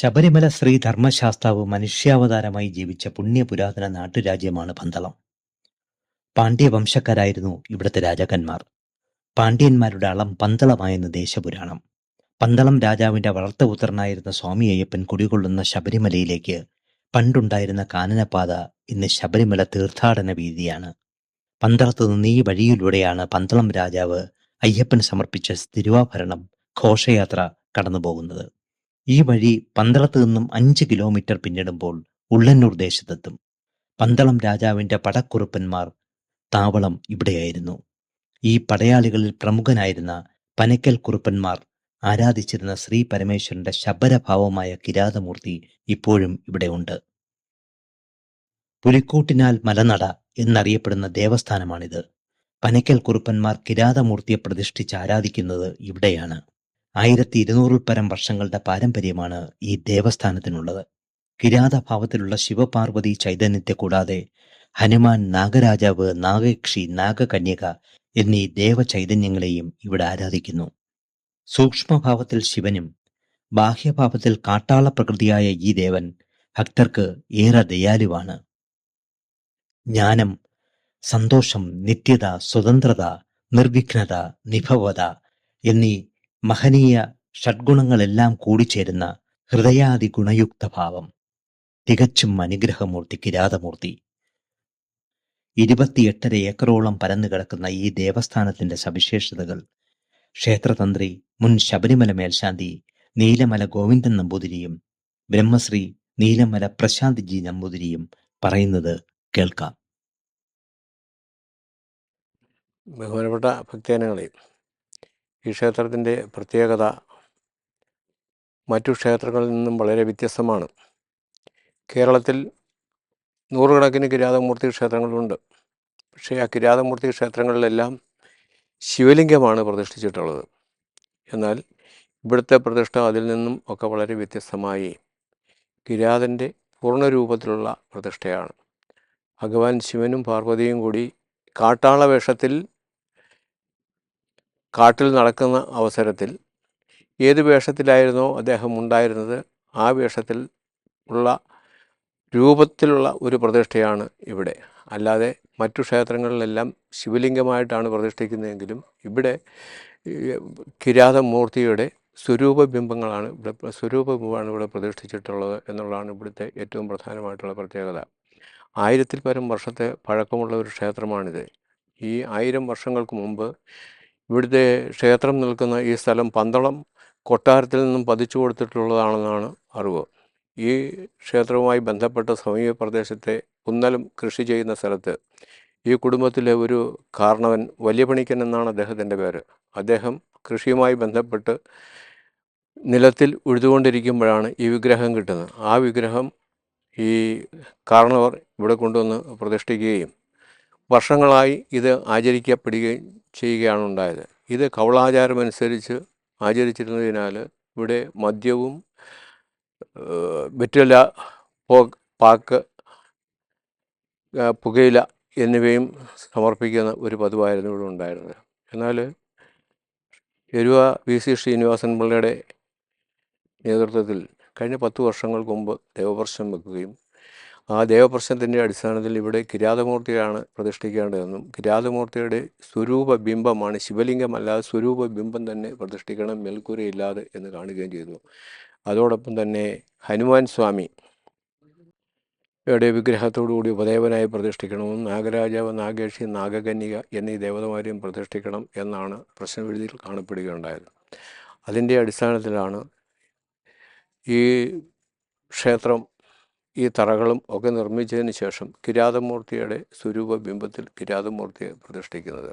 ശബരിമല ശ്രീ ധർമ്മശാസ്താവ് മനുഷ്യാവതാരമായി ജീവിച്ച പുണ്യ പുരാതന നാട്ടുരാജ്യമാണ് പന്തളം. പാണ്ഡ്യവംശക്കാരായിരുന്നു ഇവിടുത്തെ രാജാക്കന്മാർ. പാണ്ഡ്യന്മാരുടെ അളം പന്തളമായെന്ന് ദേശപുരാണം. പന്തളം രാജാവിന്റെ വളർത്തപുത്രനായിരുന്ന സ്വാമി അയ്യപ്പൻ കുടികൊള്ളുന്ന ശബരിമലയിലേക്ക് പണ്ടുണ്ടായിരുന്ന കാനനപാത ഇന്ന് ശബരിമല തീർത്ഥാടന വീതിയാണ്. പന്തളത്ത് നിന്ന് ഈ വഴിയിലൂടെയാണ് പന്തളം രാജാവ് അയ്യപ്പൻ സമർപ്പിച്ച തിരുവാഭരണം ഘോഷയാത്ര കടന്നുപോകുന്നത്. ഈ വഴി പന്തളത്ത് നിന്നും അഞ്ച് കിലോമീറ്റർ പിന്നിടുമ്പോൾ ഉള്ളന്നൂർ ദേശത്തെത്തും. പന്തളം രാജാവിന്റെ പടക്കുറുപ്പന്മാർ താവളം ഇവിടെയായിരുന്നു. ഈ പടയാളികളിൽ പ്രമുഖനായിരുന്ന പനക്കൽ കുറുപ്പന്മാർ ആരാധിച്ചിരുന്ന ശ്രീ പരമേശ്വരന്റെ ശബരഭാവമായ കിരാതമൂർത്തി ഇപ്പോഴും ഇവിടെയുണ്ട് പുലിക്കൂട്ടിനാൽ മലനട എന്നറിയപ്പെടുന്ന ദേവസ്ഥാനമാണിത്. പനക്കൽ കുറുപ്പന്മാർ കിരാതമൂർത്തിയെ പ്രതിഷ്ഠിച്ച് ആരാധിക്കുന്നത് ഇവിടെയാണ്. ആയിരത്തി ഇരുന്നൂറിൽ പരം വർഷങ്ങളുടെ പാരമ്പര്യമാണ് ഈ ദേവസ്ഥാനത്തിനുള്ളത്. കിരാതഭാവത്തിലുള്ള ശിവപാർവതി ചൈതന്യത്തെ കൂടാതെ ഹനുമാൻ നാഗരാജാവ് നാഗയക്ഷി നാഗകന്യക എന്നീ ദേവചൈതന്യങ്ങളെയും ഇവിടെ ആരാധിക്കുന്നു. സൂക്ഷ്മഭാവത്തിൽ ശിവനും ബാഹ്യഭാവത്തിൽ കാട്ടാള പ്രകൃതിയായ ഈ ദേവൻ ഭക്തർക്ക് ഏറെ ദയാലുവാണ്. ജ്ഞാനം സന്തോഷം നിത്യത സ്വതന്ത്രത നിർവിഘ്നത നിഭവത എന്നീ മഹനീയ ഷഡ്ഗുണങ്ങളെല്ലാം കൂടിച്ചേരുന്ന ഹൃദയാദി ഗുണയുക്ത ഭാവം തികച്ചും അനുഗ്രഹമൂർത്തി കിരാതമൂർത്തി ഇരുപത്തിയെട്ടര ഏക്കറോളം പരന്നു കിടക്കുന്ന ഈ ദേവസ്ഥാനത്തിന്റെ സവിശേഷതകൾ. ക്ഷേത്രതന്ത്രി മുൻ ശബരിമല മേൽശാന്തി നീലമല ഗോവിന്ദൻ നമ്പൂതിരിയും ബ്രഹ്മശ്രീ നീലമല പ്രശാന്ത് ജി നമ്പൂതിരിയും പറയുന്നത് കേൾക്കാം. ബഹുമാനപ്പെട്ട ഭക്തജനങ്ങളെ ഈ ക്ഷേത്രത്തിന്റെ പ്രത്യേകത മറ്റു ക്ഷേത്രങ്ങളിൽ നിന്നും വളരെ വ്യത്യസ്തമാണ്. കേരളത്തിൽ നൂറുകണക്കിന് കിരാതമൂർത്തി ക്ഷേത്രങ്ങളുണ്ട്. പക്ഷേ ആ കിരാതമൂർത്തി ക്ഷേത്രങ്ങളിലെല്ലാം ശിവലിംഗമാണ് പ്രതിഷ്ഠിച്ചിട്ടുള്ളത്. എന്നാൽ ഇവിടുത്തെ പ്രതിഷ്ഠ അതിൽ നിന്നും ഒക്കെ വളരെ വ്യത്യസ്തമായി കിരാതന്റെ പൂർണരൂപത്തിലുള്ള പ്രതിഷ്ഠയാണ്. ഭഗവാൻ ശിവനും പാർവതിയും കൂടി കാട്ടാള വേഷത്തിൽ കാട്ടിൽ നടക്കുന്ന അവസരത്തിൽ ഏത് വേഷത്തിലായിരുന്നോ അദ്ദേഹം ഉണ്ടായിരുന്നത് ആ വേഷത്തിൽ ഉള്ള രൂപത്തിലുള്ള ഒരു പ്രതിഷ്ഠയാണ് ഇവിടെ. അല്ലാതെ മറ്റു ക്ഷേത്രങ്ങളിലെല്ലാം ശിവലിംഗമായിട്ടാണ് പ്രതിഷ്ഠിക്കുന്നതെങ്കിലും ഇവിടെ കിരാതമൂർത്തിയുടെ സ്വരൂപ ബിംബങ്ങളാണ് ഇവിടെ സ്വരൂപ ബിംബമാണ് ഇവിടെ പ്രതിഷ്ഠിച്ചിട്ടുള്ളത് എന്നുള്ളതാണ് ഇവിടുത്തെ ഏറ്റവും പ്രധാനമായിട്ടുള്ള പ്രത്യേകത. ആയിരത്തിൽ പരം വർഷത്തെ പഴക്കമുള്ള ഒരു ക്ഷേത്രമാണിത്. ഈ ആയിരം വർഷങ്ങൾക്ക് മുമ്പ് ഇവിടുത്തെ ക്ഷേത്രം നിൽക്കുന്ന ഈ സ്ഥലം പന്തളം കൊട്ടാരത്തിൽ നിന്നും പതിച്ചു കൊടുത്തിട്ടുള്ളതാണെന്നാണ് അറിവ്. ഈ ക്ഷേത്രവുമായി ബന്ധപ്പെട്ട സമീപ പ്രദേശത്തെ കുന്നലും കൃഷി ചെയ്യുന്ന സ്ഥലത്ത് ഈ കുടുംബത്തിലെ ഒരു കാരണവൻ വലിയ പണിക്കൻ എന്നാണ് അദ്ദേഹത്തിന്റെ പേര്. അദ്ദേഹം കൃഷിയുമായി ബന്ധപ്പെട്ട് നിലത്തിൽ ഉഴുതുകൊണ്ടിരിക്കുമ്പോഴാണ് ഈ വിഗ്രഹം കിട്ടുന്നത്. ആ വിഗ്രഹം ഈ കാരണവർ ഇവിടെ കൊണ്ടുവന്ന് പ്രതിഷ്ഠിക്കുകയും വർഷങ്ങളായി ഇത് ആചരിക്കപ്പെടുകയും ചെയ്യുകയാണ് ഉണ്ടായത്. ഇത് കവളാചാരമനുസരിച്ച് ആചരിച്ചിരുന്നതിനാൽ ഇവിടെ മദ്യവും വെറ്റില പോ പാക്ക് പുകയില എന്നിവയും സമർപ്പിക്കുന്ന ഒരു പതിവായിരുന്നു ഇവിടെ ഉണ്ടായിരുന്നത്. എന്നാൽ എരുവ വി. സി. ശ്രീനിവാസൻ പിള്ളയുടെ നേതൃത്വത്തിൽ കഴിഞ്ഞ പത്ത് വർഷങ്ങൾക്ക് മുമ്പ് ദേവവർഷം വെക്കുകയും ആ ദേവപ്രശ്നത്തിന്റെ അടിസ്ഥാനത്തിൽ ഇവിടെ കിരാതമൂർത്തിയാണ് പ്രതിഷ്ഠിക്കേണ്ടതെന്നും കിരാതമൂർത്തിയുടെ സ്വരൂപ ബിംബമാണ് ശിവലിംഗമല്ലാതെ സ്വരൂപ ബിംബം തന്നെ പ്രതിഷ്ഠിക്കണം മേൽക്കൂരയില്ലാതെ എന്ന് കാണുകയും ചെയ്തു. അതോടൊപ്പം തന്നെ ഹനുമാൻ സ്വാമി യുടെ വിഗ്രഹത്തോടുകൂടി ഉപദേവനായി പ്രതിഷ്ഠിക്കണമെന്നും നാഗരാജാവ് നാഗേഷി നാഗകന്യക എന്നീ ദേവതമാരെയും പ്രതിഷ്ഠിക്കണം എന്നാണ് പ്രശ്നവിധിയിൽ കാണപ്പെടുകയുണ്ടായത്. അതിന്റെ അടിസ്ഥാനത്തിലാണ് ഈ ക്ഷേത്രം ഈ തറകളും ഒക്കെ നിർമ്മിച്ചതിന് ശേഷം കിരാതമൂർത്തിയുടെ സ്വരൂപ ബിംബത്തിൽ കിരാതമൂർത്തിയെ പ്രതിഷ്ഠിക്കുന്നത്.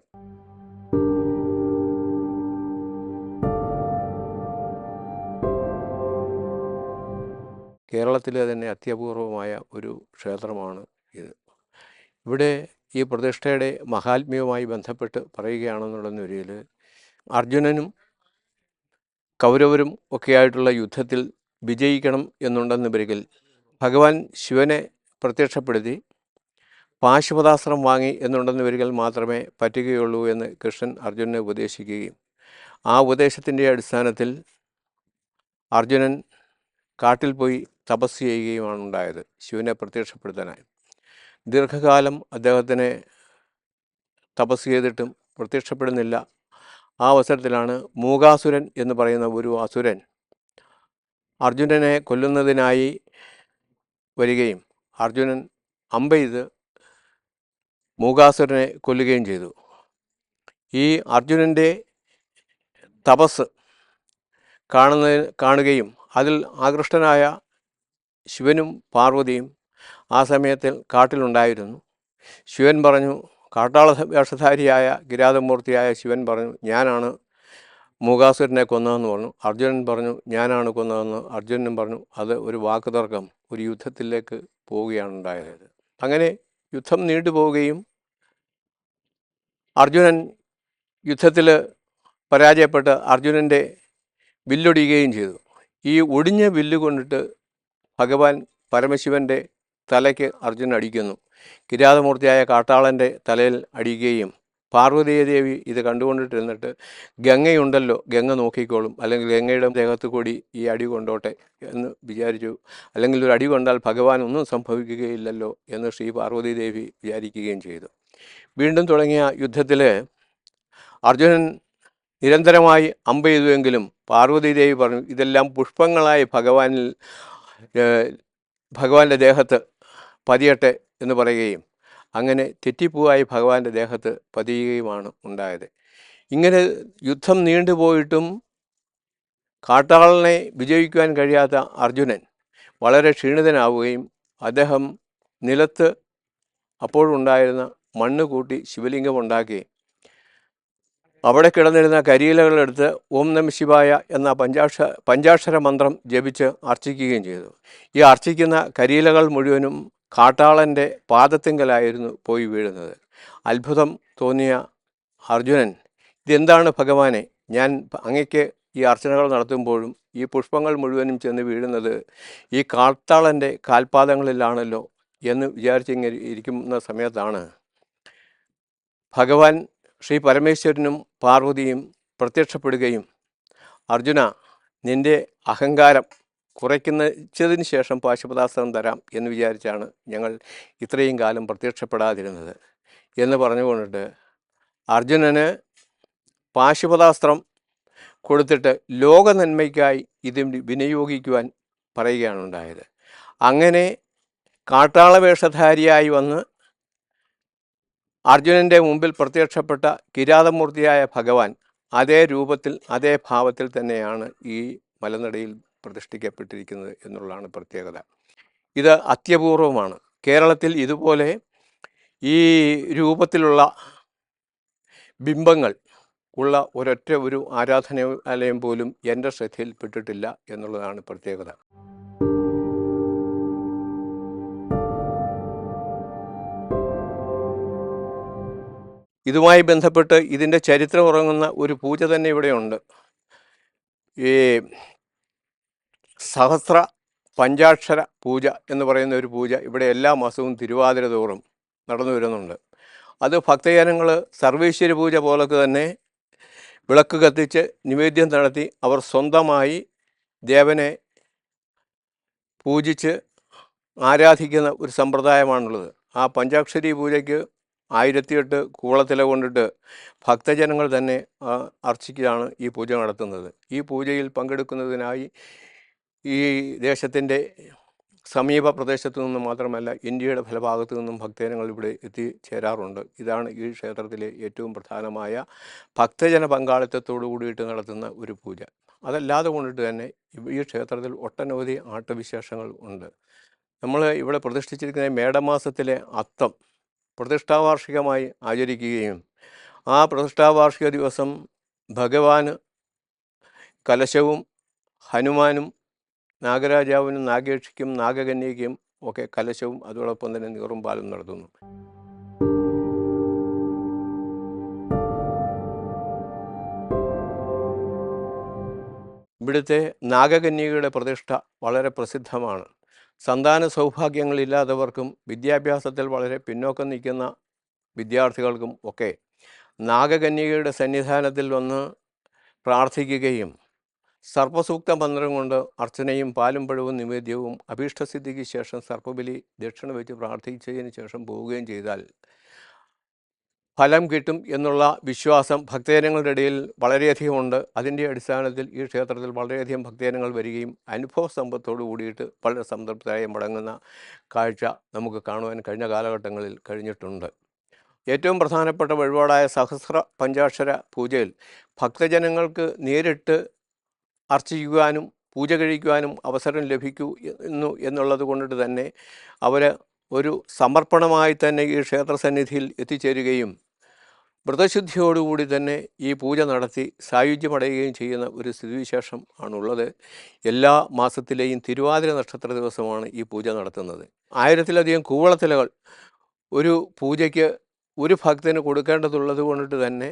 കേരളത്തിലെ തന്നെ അത്യപൂർവമായ ഒരു ക്ഷേത്രമാണ് ഇത്. ഇവിടെ ഈ പ്രതിഷ്ഠയുടെ മഹാത്മ്യവുമായി ബന്ധപ്പെട്ട് പറയുകയാണെന്നുള്ള നിലയിൽ അർജുനനും കൗരവരും ഒക്കെയായിട്ടുള്ള യുദ്ധത്തിൽ വിജയിക്കണം എന്നുണ്ടെന്ന് വരികിൽ ഭഗവാൻ ശിവനെ പ്രത്യക്ഷപ്പെടുത്തി പാശുപതാസ്ത്രം വാങ്ങി എന്നുണ്ടെന്ന് വരികൾ മാത്രമേ പറ്റുകയുള്ളൂ എന്ന് കൃഷ്ണൻ അർജുനനെ ഉപദേശിക്കുകയും ആ ഉപദേശത്തിന്റെ അടിസ്ഥാനത്തിൽ അർജുനൻ കാട്ടിൽ പോയി തപസ് ചെയ്യുകയുമാണ് ഉണ്ടായത് ശിവനെ പ്രത്യക്ഷപ്പെടുത്താനായി. ദീർഘകാലം അദ്ദേഹത്തിനെ തപസ് ചെയ്തിട്ടും പ്രത്യക്ഷപ്പെടുന്നില്ല. ആ അവസരത്തിലാണ് മൂകാസുരൻ എന്ന് പറയുന്ന ഒരു അസുരൻ അർജുനനെ കൊല്ലുന്നതിനായി വരികയും അർജുനൻ അമ്പെയ്ത് മൂകാസുരനെ കൊല്ലുകയും ചെയ്തു. ഈ അർജുനന്റെ തപസ് കാണുന്ന കാണുകയും അതിൽ ആകൃഷ്ടനായ ശിവനും പാർവതിയും ആ സമയത്തിൽ കാട്ടിലുണ്ടായിരുന്നു. ശിവൻ പറഞ്ഞു കാട്ടാള വേഷധാരിയായ കിരാതമൂർത്തിയായ ശിവൻ പറഞ്ഞു ഞാനാണ് മൂകാസുരനെ കൊന്നതെന്ന് പറഞ്ഞു. അർജുനൻ പറഞ്ഞു ഞാനാണ് കൊന്നതെന്ന്. അർജുനനും പറഞ്ഞു അത് ഒരു വാക്ക് തർക്കം ഒരു യുദ്ധത്തിലേക്ക് പോവുകയാണ് ഉണ്ടായത്. അങ്ങനെ യുദ്ധം നീണ്ടുപോവുകയും അർജുനൻ യുദ്ധത്തിൽ പരാജയപ്പെട്ട് അർജുനന്റെ വില്ലൊടിയുകയും ചെയ്തു. ഈ ഒടിഞ്ഞ വില്ല് കൊണ്ടിട്ട് ഭഗവാൻ പരമശിവന്റെ തലയ്ക്ക് അർജുനൻ അടിക്കുന്നു. കിരാതമൂർത്തിയായ കാട്ടാളന്റെ തലയിൽ അടിക്കുകയും പാർവതീദേവി ഇത് കണ്ടുകൊണ്ടിട്ടിരുന്നിട്ട് ഗംഗയുണ്ടല്ലോ ഗംഗ നോക്കിക്കോളും. അല്ലെങ്കിൽ ഗംഗയുടെ ദേഹത്ത് കൂടി ഈ അടി കൊണ്ടോട്ടെ എന്ന് വിചാരിച്ചു. അല്ലെങ്കിൽ ഒരു അടി കൊണ്ടാൽ ഭഗവാൻ ഒന്നും സംഭവിക്കുകയില്ലല്ലോ എന്ന് ശ്രീ പാർവതീദേവി വിചാരിക്കുകയും ചെയ്തു. വീണ്ടും തുടങ്ങിയ യുദ്ധത്തിൽ അർജുനൻ നിരന്തരമായി അമ്പ് ചെയ്തുവെങ്കിലും പാർവതീദേവി പറഞ്ഞു ഇതെല്ലാം പുഷ്പങ്ങളായി ഭഗവാനിൽ ഭഗവാന്റെ ദേഹത്ത് പതിയട്ടെ എന്ന് പറയുകയും അങ്ങനെ തെറ്റിപ്പൂവായി ഭഗവാന്റെ ദേഹത്ത് പതിയുകയുമാണ് ഉണ്ടായത്. ഇങ്ങനെ യുദ്ധം നീണ്ടുപോയിട്ടും കാട്ടാളനെ വിജയിക്കുവാൻ കഴിയാത്ത അർജുനൻ വളരെ ക്ഷീണിതനാവുകയും അദ്ദേഹം നിലത്ത് അപ്പോഴുണ്ടായിരുന്ന മണ്ണ് കൂട്ടി ശിവലിംഗം ഉണ്ടാക്കി. അവിടെ കിടന്നിരുന്ന കരിയിലകളെടുത്ത് ഓം നമ ശിവായ എന്ന പഞ്ചാക്ഷ പഞ്ചാക്ഷര മന്ത്രം ജപിച്ച് അർച്ചിക്കുകയും ചെയ്തു. ഈ അർച്ചിക്കുന്ന കരിയിലകൾ മുഴുവനും കാട്ടാളന്റെ പാദത്തിങ്കലായിരുന്നു പോയി വീഴുന്നത്. അത്ഭുതം തോന്നിയ അർജുനൻ ഇതെന്താണ് ഭഗവാനെ? ഞാൻ അങ്ങയ്ക്ക് ഈ അർച്ചനകൾ നടത്തുമ്പോഴും ഈ പുഷ്പങ്ങൾ മുഴുവനും ചെന്ന് വീഴുന്നത് ഈ കാട്ടാളന്റെ കാൽപാദങ്ങളിലാണല്ലോ എന്ന് വിചാരിച്ചിങ്ങനെ ഇരിക്കുന്ന സമയത്താണ്. ഭഗവാൻ ശ്രീ പരമേശ്വരനും പാർവതിയും പ്രത്യക്ഷപ്പെടുകയും അർജുന നിന്റെ അഹങ്കാരം കുറയ്ക്കുന്നതിന് ശേഷം പാശുപതാസ്ത്രം തരാം എന്ന് വിചാരിച്ചാണ് ഞങ്ങൾ ഇത്രയും കാലം പ്രത്യക്ഷപ്പെടാതിരുന്നത്. എന്ന് പറഞ്ഞുകൊണ്ടിട്ട് അർജുനന് പാശുപതാസ്ത്രം കൊടുത്തിട്ട് ലോക നന്മയ്ക്കായി ഇത് വിനിയോഗിക്കുവാൻ പറയുകയാണ് ഉണ്ടായത്. അങ്ങനെ കാട്ടാള വേഷധാരിയായി വന്ന് അർജുനന്റെ മുമ്പിൽ പ്രത്യക്ഷപ്പെട്ട കിരാതമൂർത്തിയായ ഭഗവാൻ അതേ രൂപത്തിൽ അതേ ഭാവത്തിൽ തന്നെയാണ് ഈ മലനടയിൽ പ്രതിഷ്ഠിക്കപ്പെട്ടിരിക്കുന്നത് എന്നുള്ളതാണ് പ്രത്യേകത. ഇത് അത്യപൂർവമാണ്. കേരളത്തിൽ ഇതുപോലെ ഈ രൂപത്തിലുള്ള ബിംബങ്ങൾ ഉള്ള ഒരൊറ്റ ഒരു ആരാധനാലയം പോലും എന്റെ ശ്രദ്ധയിൽപ്പെട്ടിട്ടില്ല എന്നുള്ളതാണ് പ്രത്യേകത. ഇതുമായി ബന്ധപ്പെട്ട് ഇതിന്റെ ചരിത്രം ഉറങ്ങുന്ന ഒരു പൂജ തന്നെ ഇവിടെയുണ്ട്. ഈ സഹസ്ര പഞ്ചാക്ഷര പൂജ എന്ന് പറയുന്ന ഒരു പൂജ ഇവിടെ എല്ലാ മാസവും തിരുവാതിര തോറും നടന്നു വരുന്നുണ്ട്. അത് ഭക്തജനങ്ങൾ സർവേശ്വര പൂജ പോലൊക്കെ തന്നെ വിളക്ക് കത്തിച്ച് നിവേദ്യം നടത്തി അവർ സ്വന്തമായി ദേവനെ പൂജിച്ച് ആരാധിക്കുന്ന ഒരു സമ്പ്രദായമാണുള്ളത്. ആ പഞ്ചാക്ഷരി പൂജയ്ക്ക് ആയിരത്തിയെട്ട് കൂളത്തില കൊണ്ടിട്ട് ഭക്തജനങ്ങൾ തന്നെ അർച്ചിക്കാണ് ഈ പൂജ നടത്തുന്നത്. ഈ പൂജയിൽ പങ്കെടുക്കുന്നതിനായി ഈ ദേശത്തിന്റെ സമീപ പ്രദേശത്തു നിന്നും മാത്രമല്ല ഇന്ത്യയുടെ ഫലഭാഗത്തു നിന്നും ഭക്തജനങ്ങൾ ഇവിടെ എത്തിച്ചേരാറുണ്ട്. ഇതാണ് ഈ ക്ഷേത്രത്തിലെ ഏറ്റവും പ്രധാനമായ ഭക്തജന പങ്കാളിത്തത്തോടു കൂടിയിട്ട് നടത്തുന്ന ഒരു പൂജ. അതല്ലാതെ കൊണ്ടിട്ട് തന്നെ ഈ ക്ഷേത്രത്തിൽ ഒട്ടനവധി ആട്ടവിശേഷങ്ങൾ ഉണ്ട്. നമ്മൾ ഇവിടെ പ്രതിഷ്ഠിച്ചിരിക്കുന്ന മേടമാസത്തിലെ അത്തം പ്രതിഷ്ഠാവാർഷികമായി ആചരിക്കുകയും ആ പ്രതിഷ്ഠാവാർഷിക ദിവസം ഭഗവാന് കലശവും ഹനുമാനും നാഗരാജാവിനും നാഗേക്ഷിക്കും നാഗകന്യയ്ക്കും ഒക്കെ കലശവും അതോടൊപ്പം തന്നെ നീറും പാലും നടത്തുന്നു. ഇവിടുത്തെ നാഗകന്യകയുടെ പ്രതിഷ്ഠ വളരെ പ്രസിദ്ധമാണ്. സന്താന സൗഭാഗ്യങ്ങളില്ലാത്തവർക്കും വിദ്യാഭ്യാസത്തിൽ വളരെ പിന്നോക്കം നിൽക്കുന്ന വിദ്യാർത്ഥികൾക്കും ഒക്കെ നാഗകന്യകയുടെ സന്നിധാനത്തിൽ വന്ന് പ്രാർത്ഥിക്കുകയും സർപ്പസൂക്ത മന്ത്രം കൊണ്ട് അർച്ചനയും പാലും പഴവും നിവേദ്യവും അഭീഷ്ടസിദ്ധിക്ക് ശേഷം സർപ്പബലി ദക്ഷിണ വെച്ച് പ്രാർത്ഥിച്ചതിന് ശേഷം പോവുകയും ചെയ്താൽ ഫലം കിട്ടും എന്നുള്ള വിശ്വാസം ഭക്തജനങ്ങളുടെ ഇടയിൽ വളരെയധികം ഉണ്ട്. അതിന്റെ അടിസ്ഥാനത്തിൽ ഈ ക്ഷേത്രത്തിൽ വളരെയധികം ഭക്തജനങ്ങൾ വരികയും അനുഭവ സമ്പത്തോടു കൂടിയിട്ട് വളരെ സംതൃപ്തരായി മടങ്ങുന്ന കാഴ്ച നമുക്ക് കാണുവാൻ കഴിഞ്ഞ കാലഘട്ടങ്ങളിൽ കഴിഞ്ഞിട്ടുണ്ട്. ഏറ്റവും പ്രധാനപ്പെട്ട വഴിപാടായ സഹസ്ര പഞ്ചാക്ഷര പൂജയിൽ ഭക്തജനങ്ങൾക്ക് നേരിട്ട് അർച്ചിക്കുവാനും പൂജ കഴിക്കുവാനും അവസരം ലഭിക്കൂ എന്നു എന്നുള്ളത് കൊണ്ടിട്ട് തന്നെ അവർ ഒരു സമർപ്പണമായി തന്നെ ഈ ക്ഷേത്ര സന്നിധിയിൽ എത്തിച്ചേരുകയും വ്രതശുദ്ധിയോടുകൂടി തന്നെ ഈ പൂജ നടത്തി സായുജ്യമടയുകയും ചെയ്യുന്ന ഒരു സ്ഥിതിവിശേഷം ആണുള്ളത്. എല്ലാ മാസത്തിലെയും തിരുവാതിര നക്ഷത്ര ദിവസമാണ് ഈ പൂജ നടത്തുന്നത്. ആയിരത്തിലധികം കൂവളത്തിലകൾ ഒരു പൂജയ്ക്ക് ഒരു ഭക്തന് കൊടുക്കേണ്ടതുള്ളത് കൊണ്ടിട്ട് തന്നെ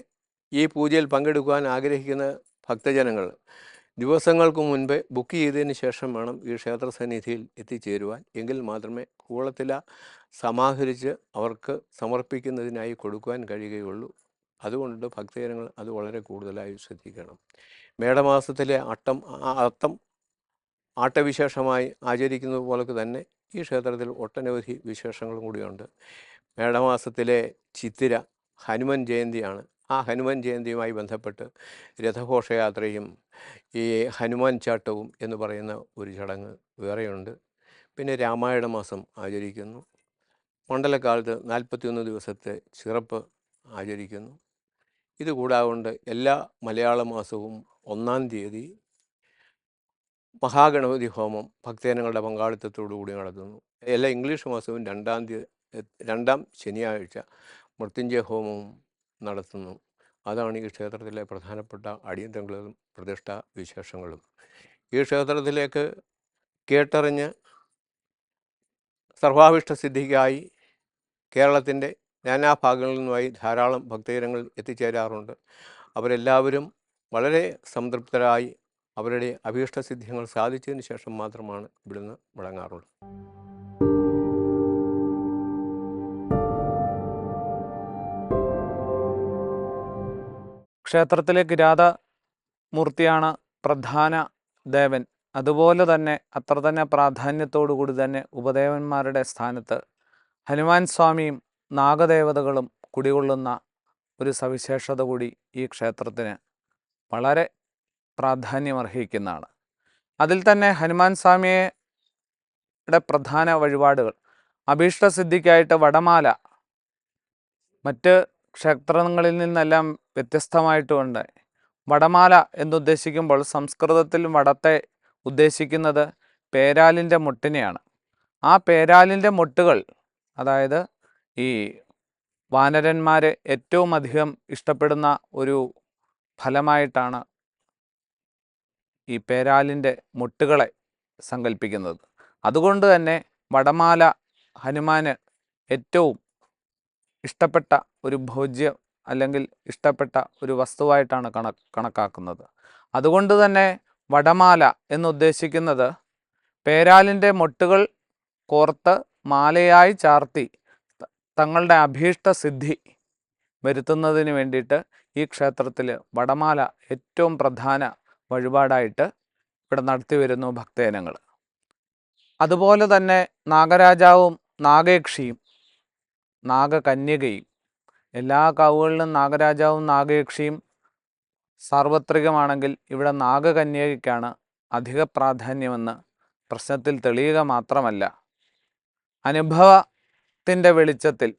ഈ പൂജയിൽ പങ്കെടുക്കുവാൻ ആഗ്രഹിക്കുന്ന ഭക്തജനങ്ങൾ ദിവസങ്ങൾക്ക് മുൻപേ ബുക്ക് ചെയ്തതിന് ശേഷം വേണം ഈ ക്ഷേത്ര സന്നിധിയിൽ എത്തിച്ചേരുവാൻ. എങ്കിൽ മാത്രമേ കൂളത്തില സമാഹരിച്ച് അവർക്ക് സമർപ്പിക്കുന്നതിനായി കൊടുക്കുവാൻ കഴിയുകയുള്ളൂ. അതുകൊണ്ട് ഭക്തജനങ്ങൾ അത് വളരെ കൂടുതലായി ശ്രദ്ധിക്കണം. മേടമാസത്തിലെ അട്ടം അത്തം ആട്ടവിശേഷമായി ആചരിക്കുന്നത് പോലെ തന്നെ ഈ ക്ഷേത്രത്തിൽ ഒട്ടനവധി വിശേഷങ്ങളും കൂടിയുണ്ട്. മേടമാസത്തിലെ ചിത്തിര ഹനുമൻ ജയന്തിയാണ് ആ ഹനുമാൻ ജയന്തിയുമായി ബന്ധപ്പെട്ട് രഥഘോഷയാത്രയും ഈ ഹനുമാൻ ചാട്ടവും എന്ന് പറയുന്ന ഒരു ചടങ്ങ് വേറെയുണ്ട്. പിന്നെ രാമായണ മാസം ആചരിക്കുന്നു. മണ്ഡലകാലത്ത് നാൽപ്പത്തിയൊന്ന് ദിവസത്തെ ചിറപ്പ് ആചരിക്കുന്നു. ഇതുകൂടാതെ എല്ലാ മലയാള മാസവും ഒന്നാം തീയതി മഹാഗണപതി ഹോമം ഭക്തജനങ്ങളുടെ പങ്കാളിത്തത്തോടു കൂടി നടത്തുന്നു. എല്ലാ ഇംഗ്ലീഷ് മാസവും രണ്ടാം തീയതി രണ്ടാം ശനിയാഴ്ച മൃത്യുഞ്ജയ ഹോമവും നടത്തുന്നു. അതാണ് ഈ ക്ഷേത്രത്തിലെ പ്രധാനപ്പെട്ട അടിയന്തരങ്ങളും പ്രതിഷ്ഠാ വിശേഷങ്ങളും. ഈ ക്ഷേത്രത്തിലേക്ക് കേട്ടറിഞ്ഞ് സർവാഭിഷ്ട സിദ്ധിക്കായി കേരളത്തിന്റെ നാനാഭാഗങ്ങളിൽ നിന്നുമായി ധാരാളം ഭക്തജനങ്ങൾ എത്തിച്ചേരാറുണ്ട്. അവരെല്ലാവരും വളരെ സംതൃപ്തരായി അവരുടെ അഭീഷ്ടസിദ്ധ്യങ്ങൾ സാധിച്ചതിന് ശേഷം മാത്രമാണ് ഇവിടുന്ന് മടങ്ങാറുള്ളത്. ക്ഷേത്രത്തിലെ കിരാതമൂർത്തിയാണ് പ്രധാന ദേവൻ. അതുപോലെ തന്നെ അത്ര തന്നെ പ്രാധാന്യത്തോടു കൂടി തന്നെ ഉപദേവന്മാരുടെ സ്ഥാനത്ത് ഹനുമാൻ സ്വാമിയും നാഗദേവതകളും കുടികൊള്ളുന്ന ഒരു സവിശേഷത കൂടി ഈ ക്ഷേത്രത്തിന് വളരെ പ്രാധാന്യമർഹിക്കുന്നതാണ്. അതിൽ തന്നെ ഹനുമാൻ സ്വാമിയുടെ പ്രധാന വഴിപാടുകൾ. അഭീഷ്ടസിദ്ധിക്കായിട്ട് വടമാല മറ്റ് ക്ഷേത്രങ്ങളിൽ നിന്നെല്ലാം വ്യത്യസ്തമായിട്ടുമുണ്ട് വടമാല എന്നുദ്ദേശിക്കുമ്പോൾ സംസ്കൃതത്തിൽ വടത്തെ ഉദ്ദേശിക്കുന്നത് പേരാലിന്റെ മുട്ടിനെയാണ്. ആ പേരാലിന്റെ മുട്ടുകൾ അതായത് ഈ വാനരന്മാർ ഏറ്റവും അധികം ഇഷ്ടപ്പെടുന്ന ഒരു ഫലമായിട്ടാണ് ഈ പേരാലിന്റെ മുട്ടുകളെ സങ്കല്പിക്കുന്നത് അതുകൊണ്ട് തന്നെ വടമാല ഹനുമാന് ഏറ്റവും ഇഷ്ടപ്പെട്ട ഒരു ഭോജ്യം അല്ലെങ്കിൽ ഇഷ്ടപ്പെട്ട ഒരു വസ്തുവായിട്ടാണ് കണ കണക്കാക്കുന്നത്. അതുകൊണ്ട് തന്നെ വടമാല എന്നുദ്ദേശിക്കുന്നത് പേരാലിന്റെ മൊട്ടുകൾ കോർത്ത് മാലയായി ചാർത്തി തങ്ങളുടെ അഭീഷ്ട സിദ്ധി വരുത്തുന്നതിന് വേണ്ടിയിട്ട് ഈ ക്ഷേത്രത്തിൽ വടമാല ഏറ്റവും പ്രധാന വഴിപാടായിട്ട് ഇവിടെ നടത്തി വരുന്നു ഭക്തജനങ്ങൾ അതുപോലെ തന്നെ നാഗരാജാവും നാഗയക്ഷിയും നാഗകന്യകയും. എല്ലാ കാവുകളിലും നാഗരാജാവും നാഗയക്ഷിയും സാർവത്രികമാണെങ്കിൽ ഇവിടെ നാഗകന്യകയ്ക്കാണ് അധിക പ്രാധാന്യമെന്ന് പ്രശ്നത്തിൽ തെളിയുക മാത്രമല്ല. അനുഭവത്തിന്റെ വെളിച്ചത്തിൽ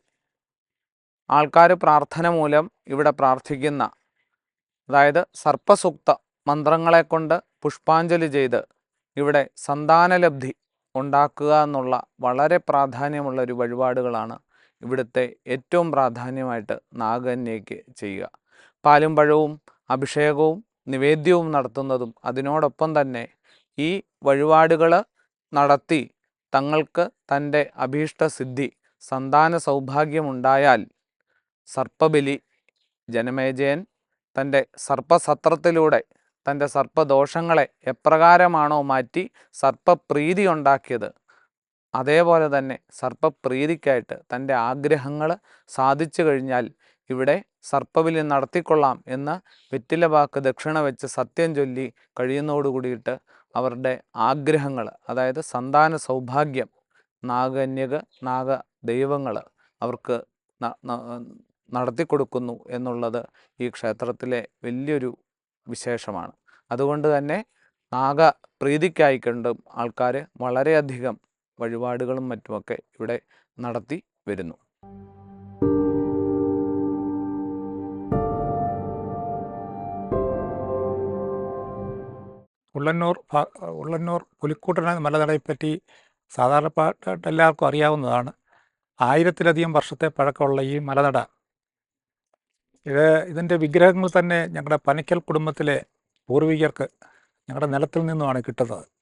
ആൾക്കാർ പ്രാർത്ഥന മൂലം ഇവിടെ പ്രാർത്ഥിക്കുന്ന അതായത് സർപ്പസൂക്ത മന്ത്രങ്ങളെ കൊണ്ട് പുഷ്പാഞ്ജലി ചെയ്ത് ഇവിടെ സന്താനലബ്ധി ഉണ്ടാക്കുക എന്നുള്ള വളരെ പ്രാധാന്യമുള്ള ഒരു വഴിപാടുകളാണ് ഇവിടുത്തെ ഏറ്റവും പ്രാധാന്യമായിട്ട് നാഗകന്യയ്ക്ക് ചെയ്യുക. പാലും പഴവും അഭിഷേകവും നിവേദ്യവും നടത്തുന്നതും അതിനോടൊപ്പം തന്നെ ഈ വഴിപാടുകൾ നടത്തി തങ്ങൾക്ക് തന്റെ അഭീഷ്ട സിദ്ധി സന്താന സൗഭാഗ്യമുണ്ടായാൽ സർപ്പബലി ജനമേജയൻ തന്റെ സർപ്പസത്രത്തിലൂടെ തന്റെ സർപ്പദോഷങ്ങളെ എപ്രകാരമാണോ മാറ്റി സർപ്പപ്രീതി ഉണ്ടാക്കിയത് അതേപോലെ തന്നെ സർപ്പപ്രീതിക്കായിട്ട് തന്റെ ആഗ്രഹങ്ങൾ സാധിച്ചു കഴിഞ്ഞാൽ ഇവിടെ സർപ്പബലി നടത്തിക്കൊള്ളാം എന്ന് വെറ്റില വാക്ക് ദക്ഷിണ വെച്ച് സത്യം ചൊല്ലി കഴിയുന്നതോടു കൂടിയിട്ട് അവരുടെ ആഗ്രഹങ്ങൾ അതായത് സന്താന സൗഭാഗ്യം നാഗന്യക നാഗ ദൈവങ്ങൾ അവർക്ക് നടത്തി കൊടുക്കുന്നു നടത്തിക്കൊടുക്കുന്നു എന്നുള്ളത് ഈ ക്ഷേത്രത്തിലെ വലിയൊരു വിശേഷമാണ്. അതുകൊണ്ട് തന്നെ നാഗ പ്രീതിക്കായിക്കൊണ്ടും ആൾക്കാർ വളരെയധികം വഴിപാടുകളും മറ്റുമൊക്കെ ഇവിടെ നടത്തി വരുന്നു. ഉള്ളന്നൂർ ഉള്ളന്നൂർ പുലിക്കൂട്ടന മലനടയെപ്പറ്റി സാധാരണപ്പാട്ടായിട്ട് എല്ലാവർക്കും അറിയാവുന്നതാണ്. ആയിരത്തിലധികം വർഷത്തെ പഴക്കമുള്ള ഈ മലനട. ഇത് ഇതിന്റെ വിഗ്രഹങ്ങൾ തന്നെ ഞങ്ങളുടെ പനയ്ക്കൽ കുടുംബത്തിലെ പൂർവികർക്ക് ഞങ്ങളുടെ നിലത്തിൽ നിന്നുമാണ് കിട്ടുന്നത്.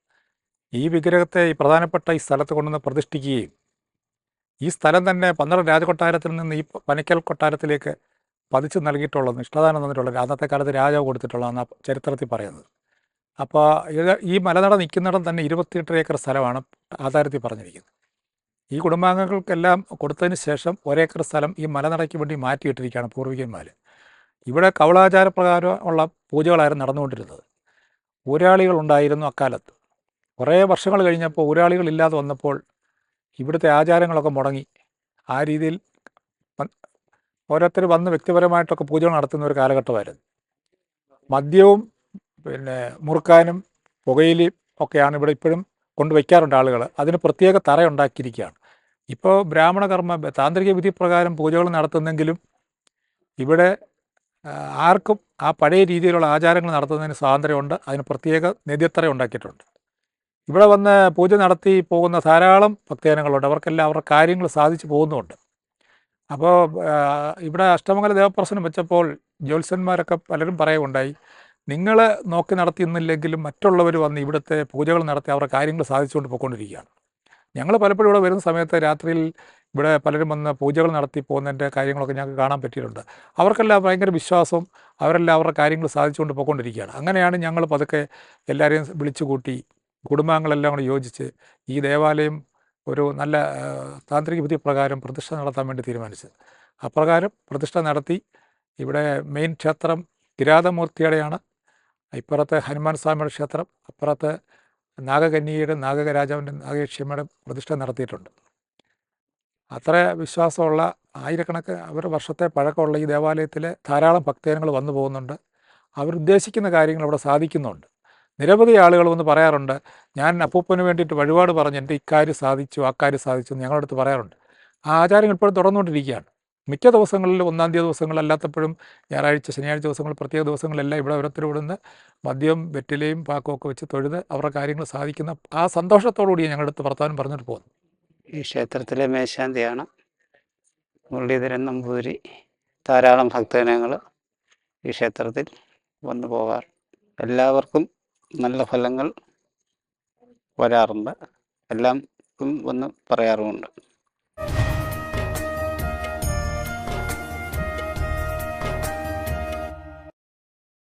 ഈ വിഗ്രഹത്തെ ഈ പ്രധാനപ്പെട്ട ഈ സ്ഥലത്ത് കൊണ്ടുവന്ന് പ്രതിഷ്ഠിക്കുകയും ഈ സ്ഥലം തന്നെ പന്ത്രണ്ട് രാജകൊട്ടാരത്തിൽ നിന്ന് ഈ പനിക്കൽ കൊട്ടാരത്തിലേക്ക് പതിച്ചു നൽകിയിട്ടുള്ളത് നിഷ്ഠാദാനം തന്നിട്ടുള്ളത് അന്നത്തെ കാലത്ത് രാജാവ് കൊടുത്തിട്ടുള്ളതാണ് ചരിത്രത്തിൽ പറയുന്നത്. അപ്പോൾ ഈ മലനട നിൽക്കുന്നിടം തന്നെ ഇരുപത്തിയെട്ട് ഏക്കർ സ്ഥലമാണ് ആധാരത്തിൽ പറഞ്ഞിരിക്കുന്നത്. ഈ കുടുംബാംഗങ്ങൾക്കെല്ലാം കൊടുത്തതിന് ശേഷം ഒരേക്കർ സ്ഥലം ഈ മലനടയ്ക്ക് വേണ്ടി മാറ്റിയിട്ടിരിക്കുകയാണ് പൂർവികന്മാർ ഇവിടെ കവളാചാരപ്രകാരം ഉള്ള പൂജകളായിരുന്നു നടന്നുകൊണ്ടിരുന്നത്. ഊരാളികളുണ്ടായിരുന്നു അക്കാലത്ത്. കുറേ വർഷങ്ങൾ കഴിഞ്ഞപ്പോൾ ഊരാളികളില്ലാതെ വന്നപ്പോൾ ഇവിടുത്തെ ആചാരങ്ങളൊക്കെ മുടങ്ങി. ആ രീതിയിൽ ഓരോരുത്തർ വന്ന് വ്യക്തിപരമായിട്ടൊക്കെ പൂജകൾ നടത്തുന്ന ഒരു കാലഘട്ടമായിരുന്നു. മദ്യവും പിന്നെ മുറുക്കാനും പുകയിലയും ഒക്കെയാണ് ഇവിടെ ഇപ്പോഴും കൊണ്ടുവയ്ക്കാറുണ്ട് ആളുകൾ അതിന് പ്രത്യേക തറ ഉണ്ടാക്കിയിരിക്കുകയാണ്. ഇപ്പോൾ ബ്രാഹ്മണ കർമ്മ താന്ത്രിക വിധി പ്രകാരം പൂജകൾ നടത്തുന്നെങ്കിലും ഇവിടെ ആർക്കും ആ പഴയ രീതിയിലുള്ള ആചാരങ്ങൾ നടത്തുന്നതിന് സ്വാതന്ത്ര്യമുണ്ട്. അതിന് പ്രത്യേക നെതിത്തറ ഉണ്ടാക്കിയിട്ടുണ്ട്. ഇവിടെ വന്ന് പൂജ നടത്തി പോകുന്ന ധാരാളം ഭക്തജനങ്ങളുണ്ട്. അവർക്കെല്ലാം അവരുടെ കാര്യങ്ങൾ സാധിച്ചു പോകുന്നുമുണ്ട്. അപ്പോൾ ഇവിടെ അഷ്ടമംഗല ദേവപ്രശ്നം വെച്ചപ്പോൾ ജ്യോത്സ്യന്മാരൊക്കെ പലരും പറയുകയുണ്ടായി നിങ്ങൾ നോക്കി നടത്തിയെന്നില്ലെങ്കിലും മറ്റുള്ളവർ വന്ന് ഇവിടുത്തെ പൂജകൾ നടത്തി അവരുടെ കാര്യങ്ങൾ സാധിച്ചുകൊണ്ട് പോയിക്കൊണ്ടിരിക്കുകയാണ്. ഞങ്ങൾ പലപ്പോഴും ഇവിടെ വരുന്ന സമയത്ത് രാത്രിയിൽ ഇവിടെ പലരും വന്ന് പൂജകൾ നടത്തി പോകുന്നതിന്റെ കാര്യങ്ങളൊക്കെ ഞങ്ങൾക്ക് കാണാൻ പറ്റിയിട്ടുണ്ട്. അവർക്കെല്ലാം ഭയങ്കര വിശ്വാസം അവരെല്ലാം അവരുടെ കാര്യങ്ങൾ സാധിച്ചുകൊണ്ട് പോയിക്കൊണ്ടിരിക്കുകയാണ്. അങ്ങനെയാണ് ഞങ്ങൾ പതുക്കെ എല്ലാവരെയും വിളിച്ചു കൂട്ടി കുടുംബാംഗങ്ങളെല്ലാം കൂടി യോജിച്ച് ഈ ദേവാലയം ഒരു നല്ല താന്ത്രിക വിധി പ്രകാരം പ്രതിഷ്ഠ നടത്താൻ വേണ്ടി തീരുമാനിച്ചത്. അപ്രകാരം പ്രതിഷ്ഠ നടത്തി ഇവിടെ മെയിൻ ക്ഷേത്രം കിരാതമൂർത്തിയുടെയാണ് ഇപ്പുറത്ത് ഹനുമാൻ സ്വാമിയുടെ ക്ഷേത്രം അപ്പുറത്ത് നാഗകന്യയുടെ നാഗരാജാവിന്റെ നാഗേക്ഷമ്മയുടെ പ്രതിഷ്ഠ നടത്തിയിട്ടുണ്ട്. അത്ര വിശ്വാസമുള്ള ആയിരക്കണക്കിന് അവർ വർഷത്തെ പഴക്കമുള്ള ഈ ദേവാലയത്തിൽ ധാരാളം ഭക്തജനങ്ങൾ വന്നു പോകുന്നുണ്ട്. അവരുദ്ദേശിക്കുന്ന കാര്യങ്ങൾ ഇവിടെ സാധിക്കുന്നുണ്ട്. നിരവധി ആളുകൾ വന്ന് പറയാറുണ്ട് ഞാൻ അപ്പൂപ്പന് വേണ്ടിയിട്ട് വഴിപാട് പറഞ്ഞ് എന്റെ ഇക്കാര്യം സാധിച്ചു അക്കാര്യം സാധിച്ചു എന്ന് ഞങ്ങളുടെ അടുത്ത് പറയാറുണ്ട്. ആ ആചാരങ്ങൾ ഇപ്പോഴും തുടർന്നുകൊണ്ടിരിക്കുകയാണ്. മിക്ക ദിവസങ്ങളിൽ ഒന്നാം തീയതി ദിവസങ്ങളല്ലാത്തപ്പോഴും ഞായറാഴ്ച ശനിയാഴ്ച ദിവസങ്ങൾ പ്രത്യേക ദിവസങ്ങളെല്ലാം ഇവിടെ ഓരോരുത്തർ ഇവിടുന്ന് മദ്യവും വെറ്റിലയും പാക്കുമൊക്കെ വെച്ച് തൊഴുത് അവരുടെ കാര്യങ്ങൾ സാധിക്കുന്ന ആ സന്തോഷത്തോടുകൂടി ഞങ്ങളുടെ അടുത്ത് വർത്തമാനം പറഞ്ഞിട്ട് പോകുന്നു ഈ ക്ഷേത്രത്തിലെ മേശാന്തിയാണ് മുരളീധരൻ നമ്പൂതിരി. ധാരാളം ഭക്തജനങ്ങൾ ഈ ക്ഷേത്രത്തിൽ വന്നു പോകാറ്. എല്ലാവർക്കും നല്ല ഫലങ്ങൾ വരാറുണ്ട്. എല്ലാം വന്ന് പറയാറുമുണ്ട്.